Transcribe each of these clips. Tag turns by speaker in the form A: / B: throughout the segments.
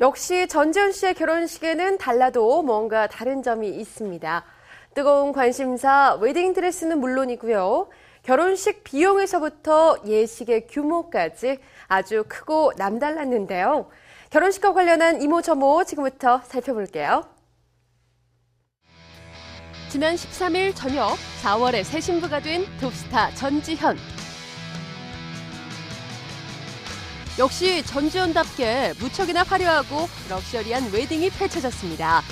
A: 역시 전지현 씨의 결혼식에는 달라도 뭔가 다른 점이 있습니다. 뜨거운 관심사 웨딩드레스는 물론이고요. 결혼식 비용에서부터 예식의 규모까지 아주 크고 남달랐는데요. 결혼식과 관련한 이모저모 지금부터 살펴볼게요. 지난 13일 저녁 4월에 새 신부가 된 톱스타 전지현. 역시 전지현답게 무척이나 화려하고 럭셔리한 웨딩이 펼쳐졌습니다.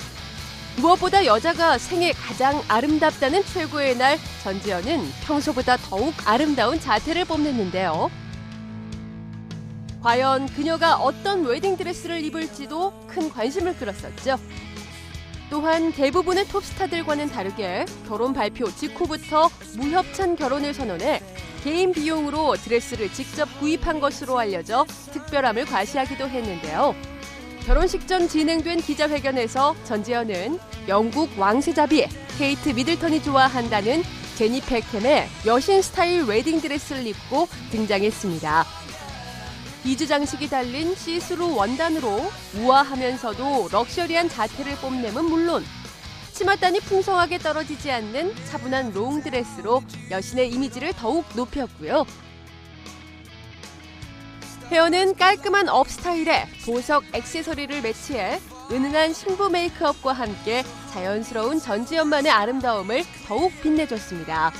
A: 무엇보다 여자가 생애 가장 아름답다는 최고의 날 전지현은 평소보다 더욱 아름다운 자태를 뽐냈는데요. 과연 그녀가 어떤 웨딩 드레스를 입을지도 큰 관심을 끌었었죠. 또한 대부분의 톱스타들과는 다르게 결혼 발표 직후부터 무협찬 결혼을 선언해 개인 비용으로 드레스를 직접 구입한 것으로 알려져 특별함을 과시하기도 했는데요. 결혼식 전 진행된 기자회견에서 전지현은 영국 왕세자비 케이트 미들턴이 좋아한다는 제니 팩햄의 여신 스타일 웨딩 드레스를 입고 등장했습니다. 비즈 장식이 달린 시스루 원단으로 우아하면서도 럭셔리한 자태를 뽐내면 물론 치맛단이 풍성하게 떨어지지 않는 차분한 롱드레스로 여신의 이미지를 더욱 높였고요. 헤어는 깔끔한 업 스타일에 보석 액세서리를 매치해 은은한 신부 메이크업과 함께 자연스러운 전지현만의 아름다움을 더욱 빛내줬습니다.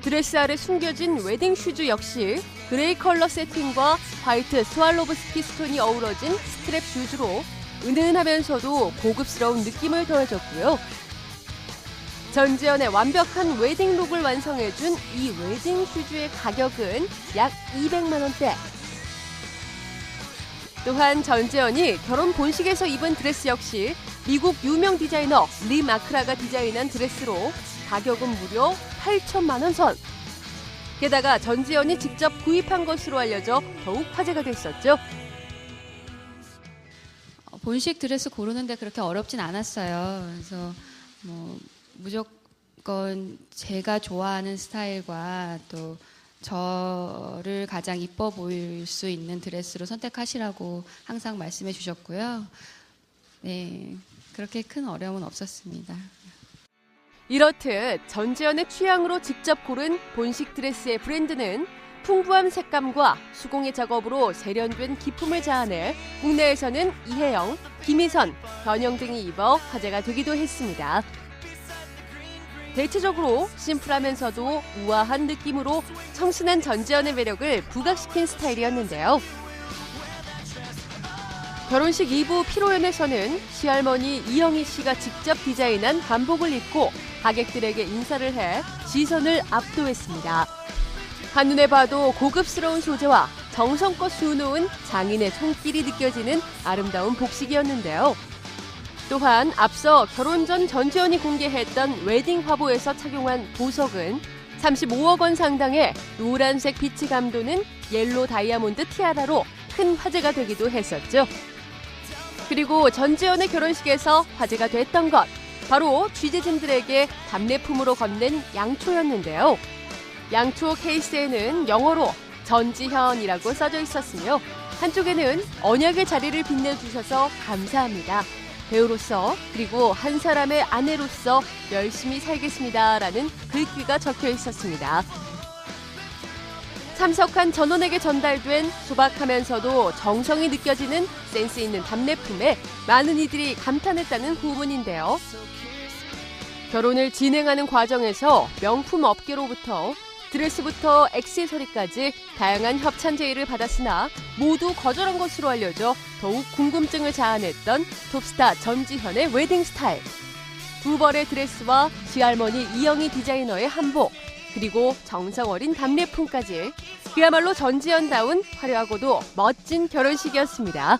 A: 드레스 아래 숨겨진 웨딩 슈즈 역시 그레이 컬러 세팅과 화이트 스왈로브스키 스톤이 어우러진 스트랩 슈즈로 은은하면서도 고급스러운 느낌을 더해줬고요. 전지현의 완벽한 웨딩 룩을 완성해준 이 웨딩 슈즈의 가격은 약 200만 원대. 또한 전지현이 결혼 본식에서 입은 드레스 역시 미국 유명 디자이너 리 마크라가 디자인한 드레스로 가격은 무려 8천만 원 선. 게다가 전지현이 직접 구입한 것으로 알려져 더욱 화제가 됐었죠.
B: 본식 드레스 고르는데 그렇게 어렵진 않았어요. 그래서 뭐 무조건 제가 좋아하는 스타일과 또 저를 가장 이뻐 보일 수 있는 드레스로 선택하시라고 항상 말씀해 주셨고요. 네, 그렇게 큰 어려움은 없었습니다.
A: 이렇듯 전지현의 취향으로 직접 고른 본식 드레스의 브랜드는 풍부한 색감과 수공예 작업으로 세련된 기품을 자아내 국내에서는 이혜영, 김희선, 변영 등이 입어 화제가 되기도 했습니다. 대체적으로 심플하면서도 우아한 느낌으로 청순한 전지현의 매력을 부각시킨 스타일이었는데요. 결혼식 2부 피로연에서는 시할머니 이영희 씨가 직접 디자인한 한복을 입고 하객들에게 인사를 해 시선을 압도했습니다. 한눈에 봐도 고급스러운 소재와 정성껏 수놓은 장인의 손길이 느껴지는 아름다운 복식이었는데요. 또한 앞서 결혼 전 전지현이 공개했던 웨딩 화보에서 착용한 보석은 35억 원 상당의 노란색 빛이 감도는 옐로 다이아몬드 티아라로 큰 화제가 되기도 했었죠. 그리고 전지현의 결혼식에서 화제가 됐던 것 바로 취재진들에게 답례품으로 건넨 양초였는데요. 양초 케이스에는 영어로 전지현이라고 써져 있었으며 한쪽에는 언약의 자리를 빛내주셔서 감사합니다. 배우로서 그리고 한 사람의 아내로서 열심히 살겠습니다라는 글귀가 적혀 있었습니다. 참석한 전원에게 전달된 소박하면서도 정성이 느껴지는 센스 있는 답례품에 많은 이들이 감탄했다는 후문인데요. 결혼을 진행하는 과정에서 명품 업계로부터 드레스부터 액세서리까지 다양한 협찬 제의를 받았으나 모두 거절한 것으로 알려져 더욱 궁금증을 자아냈던 톱스타 전지현의 웨딩 스타일. 두 벌의 드레스와 시할머니 이영희 디자이너의 한복, 그리고 정성 어린 답례품까지 그야말로 전지현다운 화려하고도 멋진 결혼식이었습니다.